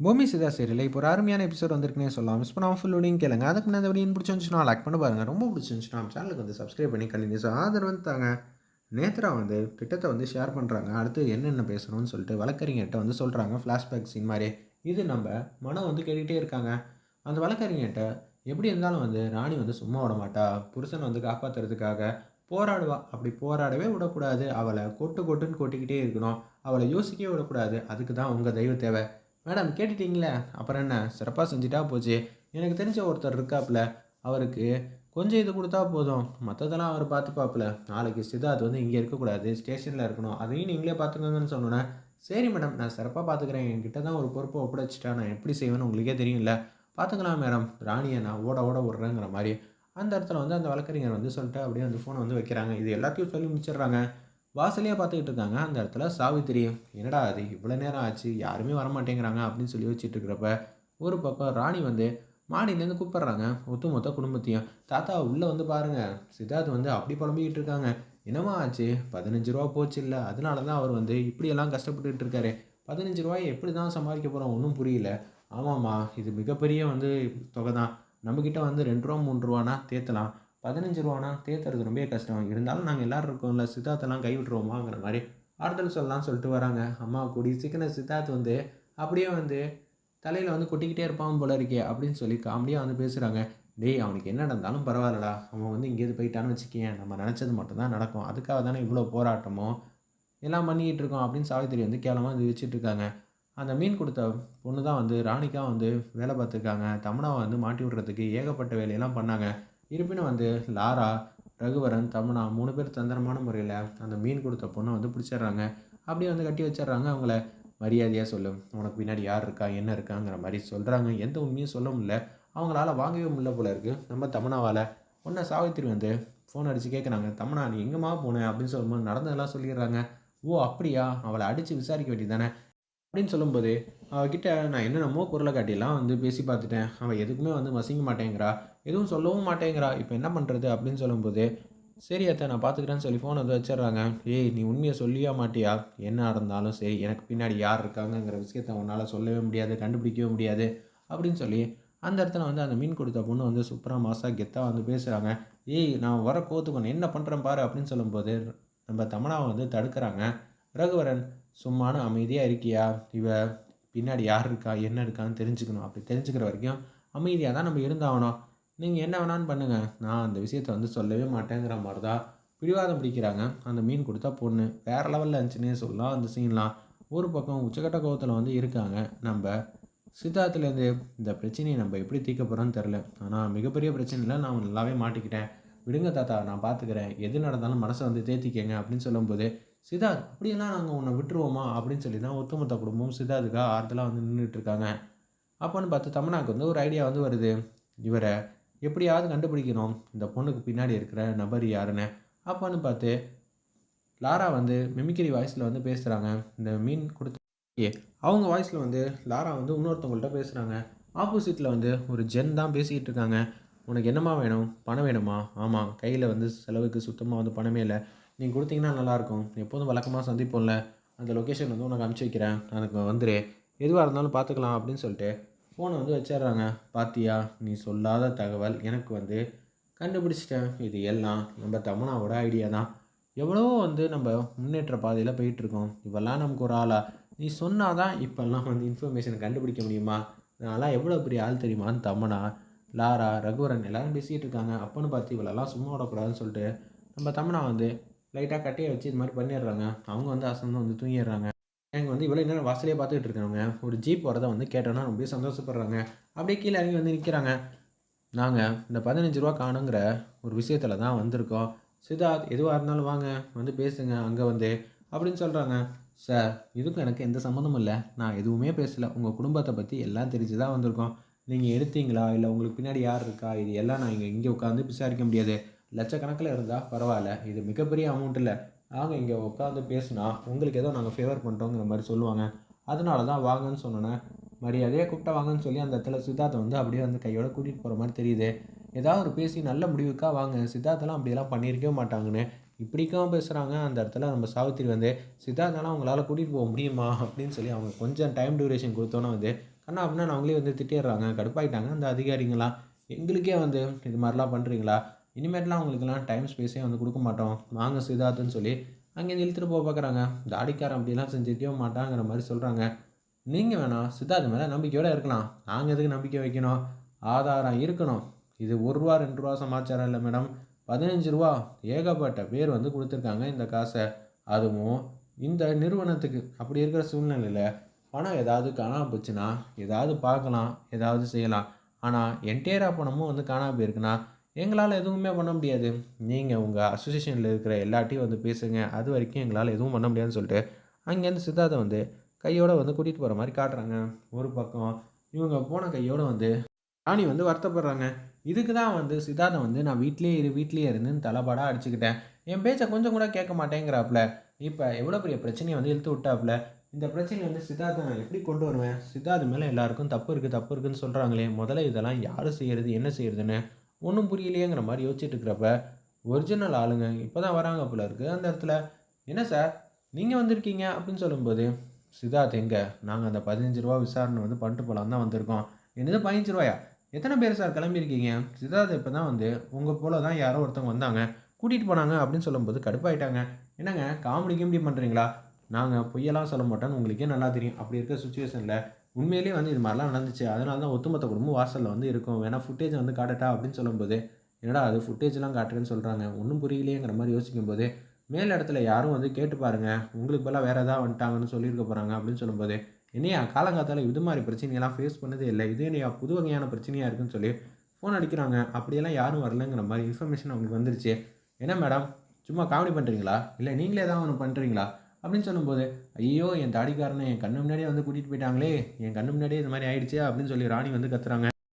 பூமி சிதா சீரியல் இப்போ ஒரு அருமையான எபிசோட் வந்திருக்குனே சொல்லலாம் மிஸ் பண்ணாமல் ஃபுல் வீடியும் கேளுங்க அதுக்கு முன்னாடி வீடியோ பிடிச்சிருந்துச்சுன்னா லைக் பண்ண பாருங்கள் ரொம்ப பிடிச்சிருந்துச்சுன்னா நம்ம சேனலுக்கு வந்து சப்ஸ்கிரைப் பண்ணி கண்டினியூஸ் ஆதரவு வந்து தாங்க நேத்ரா வந்து திட்டத்தை வந்து ஷேர் பண்ணுறாங்க அடுத்து என்னென்ன பேசணும்னு சொல்லிட்டு வழக்கறிஞர்கிட்ட வந்து சொல்கிறாங்க ஃப்ளாஷ்பேக் சீன் மாதிரி இது நம்ம மனம் வந்து கேட்டுக்கிட்டே இருக்காங்க அந்த வழக்கறிஞர்கிட்ட எப்படி இருந்தாலும் வந்து ராணி வந்து சும்மா விட மாட்டா புருஷனை வந்து காப்பாற்றுறதுக்காக போராடுவா அப்படி போராடவே விடக்கூடாது அவளை கொட்டு கொட்டுன்னு கொட்டிக்கிட்டே இருக்கணும் அவளை யோசிக்கவே விடக்கூடாது அதுக்கு தான் உங்கள் தெய்வ தேவை மேடம் கேட்டுட்டீங்களே? அப்புறம் என்ன? சிறப்பாக செஞ்சுட்டா போச்சு. எனக்கு தெரிஞ்ச ஒருத்தர் இருக்காப்புல அவருக்கு கொஞ்சம் இது கொடுத்தா போதும். மற்றதெல்லாம் அவர் பார்த்துப்பாப்புல நாளைக்கு சித்தார்த் வந்து இங்கே இருக்கக்கூடாது. ஸ்டேஷனில் இருக்கணும். அதையும் நீங்களே பார்த்துக்கோங்கன்னு சொன்னோன்னே சரி மேடம் நான் சிறப்பாக பார்த்துக்கிறேன். என்கிட்ட தான் ஒரு பொறுப்பை ஒப்படைச்சிட்டா நான் எப்படி செய்வேன்னு உங்களுக்கே தெரியும்ல. பார்த்துக்கலாம் மேடம். ராணியை நான் ஓட ஓட விட்றேங்கிற மாதிரி. அந்த இடத்துல வந்து அந்த வழக்கறிஞர் வந்து சொல்லிட்டு அப்படியே அந்த ஃபோனை வந்து வைக்கிறாங்க. இது எல்லாத்தையும் சொல்லி முடிச்சிடுறாங்க. வாசலையாக பார்த்துக்கிட்டு இருக்காங்க. அந்த இடத்துல சாவித்திரி என்னடா அது இவ்வளோ நேரம் ஆச்சு. யாருமே வரமாட்டேங்கிறாங்க. அப்படின்னு சொல்லி வச்சுட்டு இருக்கிறப்ப ஒரு பக்கம் ராணி வந்து மாடியிலேருந்து கூப்பிட்றாங்க. ஒத்து மொத்த குடும்பத்தையும். தாத்தா உள்ளே வந்து பாருங்கள் சித்தார்த் வந்து அப்படி புலம்பிக்கிட்டு இருக்காங்க. என்னமா ஆச்சு? பதினஞ்சு ரூபா போச்சு இல்லை. அதனால தான் அவர் வந்து இப்படியெல்லாம் கஷ்டப்பட்டுக்கிட்டு இருக்காரு. பதினஞ்சு ரூபாய் எப்படி தான் சம்பாதிக்க போகிறோம் ஒன்றும் புரியல. ஆமாம்மா. இது மிகப்பெரிய வந்து தொகை தான் நம்மக்கிட்ட வந்து ரெண்டு ரூபா மூணு ரூபானா தேத்தலாம். பதினஞ்சு ரூபானா? தேத்துறது ரொம்ப கஷ்டம். இருந்தாலும் நாங்கள் எல்லோரும் இருக்கோம்ல சித்தார்த்தெல்லாம் கைவிட்டுருவோமாங்கிற மாதிரி. ஆறுதல் சொல்லலாம்னு சொல்லிட்டு வராங்க. அம்மா கூடி சிக்கன சித்தார்த் வந்து அப்படியே வந்து தலையில் வந்து கொட்டிக்கிட்டே இருப்பான் போல இருக்கே அப்படின்னு சொல்லி காமெடியாக வந்து பேசுகிறாங்க டேய் அவனுக்கு என்ன நடந்தாலும் பரவாயில்லடா. அவன் வந்து இங்கேருந்து போயிட்டான்னு வச்சுக்கேன் நம்ம நினச்சது மட்டும்தான் நடக்கும். அதுக்காக தானே இவ்வளோ போராட்டமோ எல்லாம் பண்ணிக்கிட்டு இருக்கோம் அப்படின்னு சாவித்திரி வந்து கேவலமாக வந்து வச்சுட்டு இருக்காங்க. அந்த மீன் கொடுத்த பொண்ணு தான் வந்து ராணிக்காக வந்து வேலை பார்த்துருக்காங்க. தமனாவை வந்து மாட்டி விடுறதுக்கு ஏகப்பட்ட வேலையெல்லாம் பண்ணாங்க. இருப்பினும் வந்து லாரா ரகுவரன் தமனா மூணு பேர் தந்திரமான முறையில் அந்த மீன் கொடுத்த பொண்ணை வந்து பிடிச்சிடுறாங்க. அப்படியே வந்து கட்டி வச்சிடுறாங்க. அவங்கள மரியாதையாக சொல்லும் உனக்கு பின்னாடி யார் இருக்கா என்ன இருக்காங்கிற மாதிரி சொல்கிறாங்க எந்த உண்மையும் சொல்ல முடியல அவங்களால வாங்கவே முடியல போல இருக்குது நம்ம தமனாவால் உன்னை சாவித்திரி வந்து ஃபோன் அடித்து கேட்குறாங்க தமனா நீ எங்கேம்மா போனேன் அப்படின்னு சொல்லும்போது நடந்ததெல்லாம் சொல்லிடுறாங்க. ஓ அப்படியா? அவளை அடித்து விசாரிக்க வேண்டியது தானே அப்படின்னு சொல்லும்போது அவகிட்ட நான் என்னென்னமோ குரலை காட்டிலாம் வந்து பேசி பார்த்துட்டேன். அவள் எதுக்குமே வந்து மசிங்க மாட்டேங்கிறா. எதுவும் சொல்லவும் மாட்டேங்கிறா. இப்போ என்ன பண்ணுறது அப்படின்னு சொல்லும்போது சரி அத்தை நான் பார்த்துக்கிறேன்னு சொல்லி ஃபோன் வந்து வச்சிடுறாங்க. ஏய் நீ உண்மையை சொல்லியா மாட்டியா? என்ன இருந்தாலும் சரி எனக்கு பின்னாடி யார் இருக்காங்கங்கிற விஷயத்த உன்னால் சொல்லவே முடியாது கண்டுபிடிக்கவே முடியாது அப்படின்னு சொல்லி அந்த இடத்துல வந்து அந்த மீன் கொடுத்த பொண்ணு வந்து சூப்பராக மாசாக கெத்தாக வந்து பேசுகிறாங்க ஏய் நான் வர கோத்துக்கணும் என்ன பண்ணுறேன் பாரு அப்படின்னு சொல்லும்போது நம்ம தமனாவை வந்து தடுக்கிறாங்க. ரகுவரன் சும்மான அமைதியாக இருக்கியா? இவ பின்னாடி யார் இருக்கா? என்ன இருக்கான்னு தெரிஞ்சுக்கணும். அப்படி தெரிஞ்சுக்கிற வரைக்கும் அமைதியாக தான் நம்ம இருந்தாகணும். நீங்கள் என்ன வேணான்னு பண்ணுங்கள் நான் அந்த விஷயத்த வந்து சொல்லவே மாட்டேங்கிற மாதிரி தான் பிடிவாதம் பிடிக்கிறாங்க. அந்த மீன் கொடுத்தா பொண்ணு. வேறு லெவலில் இருந்துச்சுன்னே சொல்லலாம். அந்த சீன்லாம் ஒரு பக்கம் உச்சக்கட்ட கோவத்தில் வந்து இருக்காங்க. நம்ம சித்தார்த்துலேருந்து இந்த பிரச்சனையை நம்ம எப்படி தீர்க்க போகிறோன்னு தெரில ஆனால் மிகப்பெரிய பிரச்சனையில் நான் நல்லாவே மாட்டிக்கிட்டேன். விடுங்க தாத்தா நான் பார்த்துக்கிறேன் எது நடந்தாலும் மனசை வந்து தேத்திக்கங்க அப்படின்னு சொல்லும்போது சித்தார்த் அப்படியெல்லாம் நாங்கள் உன்னை விட்டுருவோமா? அப்படின்னு சொல்லி தான் ஒத்துமொத்த குடும்பம் சித்தார்த்துக்காக ஆறுதலாக வந்து நின்றுட்டுருக்காங்க அப்போன்னு பார்த்து தமிழ்நாக்கு வந்து ஒரு ஐடியா வந்து வருது. இவரை எப்படியாவது கண்டுபிடிக்கணும். இந்த பொண்ணுக்கு பின்னாடி இருக்கிற நபர் யாருன்னு. அப்போன்னு பார்த்து லாரா வந்து மிமிக்கிரி வாய்ஸில் வந்து பேசுகிறாங்க இந்த மீன் கொடுத்து அவங்க வாய்ஸில் வந்து லாரா வந்து இன்னொருத்தவங்கள்ட்ட பேசுகிறாங்க ஆப்போசிட்டில் வந்து ஒரு ஜென் தான் பேசிக்கிட்டு இருக்காங்க. உனக்கு என்னம்மா வேணும்? பணம் வேணுமா? ஆமாம் கையில் வந்து செலவுக்கு சுத்தமாக வந்து பணமே இல்லை. நீங்கள் கொடுத்தீங்கன்னா நல்லாயிருக்கும். எப்போதும் வழக்கமாக சந்திப்போம்ல. அந்த லொக்கேஷன் வந்து உனக்கு அனுப்பிச்சி வைக்கிறேன். அதுக்கு வந்துடு எதுவாக இருந்தாலும் பார்த்துக்கலாம் அப்படின்னு சொல்லிட்டு ஃபோனை வந்து வச்சிடுறாங்க. பாத்தியா? நீ சொல்லாத தகவல் எனக்கு வந்து கண்டுபிடிச்சிட்டேன். இது எல்லாம் நம்ம தமனாவோட ஐடியா தான். எவ்வளவோ வந்து நம்ம முன்னேற்ற பாதையில் போயிட்டுருக்கோம். இவெல்லாம் நமக்கு ஒரு ஆளா? நீ சொன்னால் தான் இப்போல்லாம் வந்து இன்ஃபர்மேஷனை கண்டுபிடிக்க முடியுமா? அதனால் எவ்வளோ பெரிய ஆள் தெரியுமான்னு தமனா லாரா ரகுவரன் எல்லோரும் பேசிகிட்டு இருக்காங்க. அப்போன்னு பார்த்து இவளெல்லாம் சும்மா விடக்கூடாதுன்னு சொல்லிட்டு நம்ம தமனா வந்து லைட்டாக கட்டையை வச்சு இது மாதிரி பண்ணிடுறாங்க. அவங்க வந்து அசந்து வந்து தூங்கிடுறாங்க. எனக்கு வந்து இவ்வளோ நேரம் வாசலே பார்த்துக்கிட்டு இருக்காங்க ஒரு ஜீப் வரதை வந்து கேட்டோன்னா ரொம்ப சந்தோஷப்படுறாங்க. அப்படியே கீழே இறங்கி வந்து நிற்கிறாங்க நாங்கள் இந்த பதினஞ்சு ரூபா காணுங்கிற ஒரு விஷயத்தில் தான் வந்திருக்கோம். சித்தார்த் எதுவாக இருந்தாலும் வாங்க வந்து பேசுங்க அங்கே வந்து அப்படின்னு சொல்கிறாங்க சார் இதுக்கும் எனக்கு எந்த சம்மந்தமும் இல்லை. நான் எதுவுமே பேசலை. உங்கள் குடும்பத்தை பற்றி எல்லாம் தெரிஞ்சு தான் வந்திருக்கோம். நீங்கள் எடுத்தீங்களா? இல்லை உங்களுக்கு பின்னாடி யார் இருக்கா? இது எல்லாம் நான் இங்கே இங்கே உட்காந்து விசாரிக்க முடியாது. லட்சக்கணக்கில் இருந்தால் பரவாயில்ல. இது மிகப்பெரிய அமௌண்ட் இல்லை. நாங்கள் இங்கே உட்காந்து பேசுனா உங்களுக்கு ஏதோ நாங்கள் ஃபேவர் பண்ணுறோங்கிற மாதிரி சொல்லுவாங்க. அதனால தான் வாங்கன்னு சொன்னோன்னே மரியாதையாக கூப்பிட்டா வாங்கன்னு சொல்லி அந்த இடத்துல சித்தார்த்தை வந்து அப்படியே வந்து கையோட கூட்டிகிட்டு போகிற மாதிரி தெரியுது. ஏதாவது ஒரு பேசி நல்ல முடிவுக்காக வாங்க சித்தார்த்தெல்லாம் அப்படியெல்லாம் பண்ணியிருக்கவே மாட்டாங்கன்னு இப்படிக்காக பேசுகிறாங்க அந்த இடத்துல நம்ம சாவித்திரி வந்து சித்தார்த்தெல்லாம் அவங்களால கூட்டிகிட்டு போக முடியுமா அப்படின்னு சொல்லி அவங்க கொஞ்சம் டைம் டியூரேஷன் கொடுத்தோன்னே வந்து கண்ணா அப்படின்னா அவங்களே வந்து திட்டிடுறாங்க கடுப்பாயிட்டாங்க அந்த அதிகாரிங்களாம் எங்களுக்கே வந்து இது மாதிரிலாம் பண்ணுறீங்களா இனிமேட்லாம் அவங்களுக்குலாம் டைம் ஸ்பேஸே வந்து கொடுக்க மாட்டோம். வாங்க சிதார்த்துன்னு சொல்லி அங்கேருந்து இழுத்துட்டு போக பார்க்குறாங்க. தாடிக்காரன் அப்படிலாம் செஞ்சிருக்கவே மாட்டாங்கிற மாதிரி சொல்கிறாங்க நீங்கள் வேணாம் சித்தார்த்து மேலே நம்பிக்கையோடு இருக்கலாம். நாங்கள் எதுக்கு நம்பிக்கை வைக்கணும்? ஆதாரம் இருக்கணும். இது ஒரு ரூபா ரெண்டு ரூபா சமாச்சாரம் இல்லை மேடம் பதினஞ்சு ரூபா ஏகப்பட்ட பேர் வந்து கொடுத்துருக்காங்க இந்த காசை. அதுவும் இந்த நிறுவனத்துக்கு. அப்படி இருக்கிற சூழ்நிலையில் பணம் ஏதாவது காணாம போச்சுன்னா ஏதாவது பார்க்கலாம் ஏதாவது செய்யலாம். ஆனால் என்டையராக பணமும் வந்து காணாம போயிருக்குன்னா எங்களால் எதுவுமே பண்ண முடியாது. நீங்கள் உங்கள் அசோசியேஷனில் இருக்கிற எல்லாட்டையும் வந்து பேசுங்க. அது வரைக்கும் எங்களால் எதுவும் பண்ண முடியாதுன்னு சொல்லிட்டு அங்கேருந்து சித்தார்த்தை வந்து கையோடு வந்து கூட்டிகிட்டு போகிற மாதிரி காட்டுறாங்க. ஒரு பக்கம் இவங்க போன கையோடு வந்து ராணி வந்து வருத்தப்படுறாங்க. இதுக்கு தான் வந்து சித்தார்த்தை வந்து நான் வீட்லேயே இரு வீட்லேயே இருந்துன்னு தலைப்பாடாக அடிச்சுக்கிட்டேன். என் பேச்சை கொஞ்சம் கூட கேட்க மாட்டேங்கிறாப்புல. இப்போ எவ்வளோ பெரிய பிரச்சனையை வந்து இழுத்து விட்டாப்புல. இந்த பிரச்சனையை வந்து சித்தார்த்தை நான் எப்படி கொண்டு வருவேன்? சித்தார்த்து மேலே எல்லாருக்கும் தப்பு இருக்குது தப்பு இருக்குதுன்னு சொல்கிறாங்களே முதல்ல இதெல்லாம் யார் செய்கிறது என்ன செய்கிறதுன்னு ஒன்றும் புரியலையேங்கிற மாதிரி யோசிச்சுட்டு இருக்கிறப்ப ஒரிஜினல் ஆளுங்க இப்போ தான் வராங்க போல இருக்குது அந்த இடத்துல என்ன சார் நீங்கள் வந்திருக்கீங்க? அப்படின்னு சொல்லும்போது சித்தார்த் எங்கே? நாங்கள் அந்த பதினஞ்சு ரூபா விசாரணை வந்து பண்ணிட்டு போகலாம் தான் வந்திருக்கோம். என்னது பதினஞ்சு ரூபாயா? எத்தனை பேர் சார் கிளம்பியிருக்கீங்க? சித்தார்த் இப்போ தான் வந்து உங்கள் போல தான் யாரோ ஒருத்தவங்க வந்தாங்க. கூட்டிகிட்டு போனாங்க. அப்படின்னு சொல்லும்போது கடுப்பாயிட்டாங்க. என்னங்க காமெடி கிமெடி பண்ணுறீங்களா நாங்கள் பொய்யெல்லாம் சொல்ல மாட்டோம்னு உங்களுக்கே நல்லா தெரியும். அப்படி இருக்க சுச்சுவேஷனில் உண்மையிலேயே வந்து இது மாதிரிலாம் நடந்துச்சு. அதனால தான் ஒத்துமொத்த குடும்பம் வாசலில் வந்து இருக்கும். வேணா ஃபுட்டேஜ் வந்து காட்டட்டா அப்படின்னு சொல்லும்போது என்னடா அது ஃபுட்டேஜ்லாம் காட்டுறேன்னு சொல்கிறாங்க ஒன்றும் புரியலையேங்கிற மாதிரி யோசிக்கும்போது மேல் இடத்துல யாரும் வந்து கேட்டு பாருங்கள் உங்களுக்கு பதிலாக வேறு எதாவது வந்துட்டாங்கன்னு சொல்லியிருக்க போகிறாங்க அப்படின்னு சொல்லும்போது என்னையா காலங்காத்தால் இது மாதிரி பிரச்சனையெல்லாம் ஃபேஸ் பண்ணதே இல்லை. இது என்னையா புது வகையான பிரச்சனையாக இருக்குன்னு சொல்லி ஃபோன் அடிக்கிறாங்க. அப்படியெல்லாம் யாரும் வரலங்கிற மாதிரி இன்ஃபர்மேஷன் அவங்களுக்கு வந்துருச்சு. என்ன மேடம் சும்மா காமெடி பண்ணுறீங்களா இல்லை நீங்களே தான் ஒன்று பண்ணுறீங்களா அப்படின்னு சொல்லும்போது ஐயோ என் தாடிக்காரனை என் கண்ணு முன்னாடியே வந்து கூட்டிகிட்டு போயிட்டாங்களே என் கண்ணு முன்னாடியே இந்த மாதிரி ஆயிடுச்சு அப்படின்னு சொல்லி ராணி வந்து கத்துறாங்க.